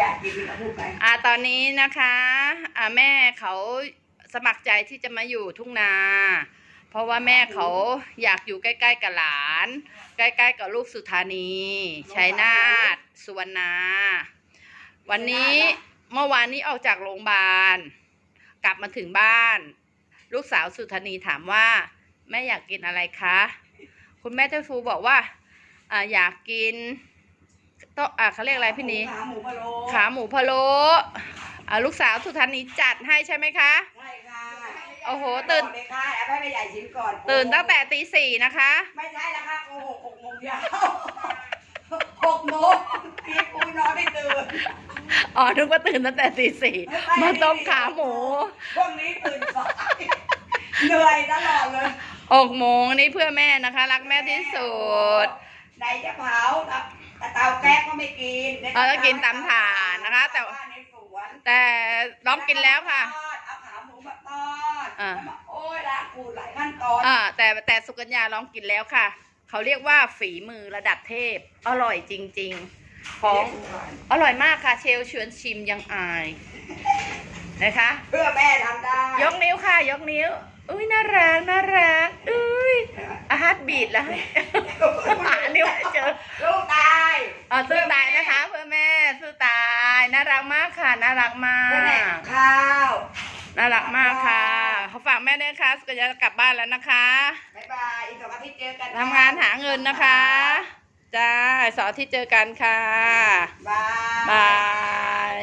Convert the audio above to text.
อยากกินก็พูดไปอ่าตอนนี้นะคะอ่าแม่เขาสมัครใจที่จะมาอยู่ทุ่งนา เพราะว่าแม่เขาอยากอยู่ใกล้ๆกับหลาน ใกล้ๆกับลูกสุธานีชัยนาทสุวรรณา วันนี้เมื่อวานนี้ออกจากโรงพยาบาล กลับมาถึงบ้าน ลูกสาวสุธานีถามว่า แม่อยากกินอะไรคะ คุณแม่เจ้าฟูบอกว่าอ่าอยากกิน โต๊ะอ่าเขาเรียกอะไรพี่นี้ขาหมูพะโล้ขาหมูพะโล้อ่าลูกสาวสุธานีจัดให้ใช่ไหมคะ ใช่ค่ะโอ้โหตื่น เลยค่ะเอาให้แม่ใหญ่ชิมก่อนตื่นตั้งแต่ตีสี่นะคะ ไม่ใช่แล้วค่ะโกหกหกโมงเช้าหกโมงพี่ปุ้ยนอนไม่ตื่นอ๋อนึกว่าตื่นตั้งแต่ตีสี่มาต้มขาหมูพวกนี้ตื่นสายเหนื่อยตลอดเลยหกโมงนี่เพื่อแม่นะคะ รักแม่ที่สุด ไหนจะเผา แต่เตาแก๊สก็ไม่กินเราก็กินตามถ่านนะคะแต่ บ้านในสวนแต่น้องกินแล้วค่ะ เอาขาหมูมาทอดอ่า แล้วมาโอ้ยละขูดหลายขั้นตอนอ่าแต่แต่สุกัญญาลองกินแล้วค่ะ เขาเรียกว่าฝีมือระดับเทพ อร่อยจริง ๆ ของอร่อยมากค่ะเชลชวนชิมยังอายนะคะ เพื่อแม่ทำได้ยกนิ้วค่ะ ยกนิ้ว อุ้ยน่ารักน่ารักอุ้ยอาฮาร์ดบีดแล้ว หานิ้วไม่เจอ ลูกตายอ๋อ สู้ตายนะคะ เพื่อแม่สู้ตายน่ารักมากค่ะน่ารักมาเพื่อแม่กข้าวน่ารักมากค่ะเขาฝากแม่ด้วยค่ะสุกัญญาจะกลับบ้านแล้วนะคะบ๊ายบายอีกสองอาทิตย์เจอกันทำงานหาเงินนะคะจ้าเสาร์อาที่เจอกันค่ะบายบาย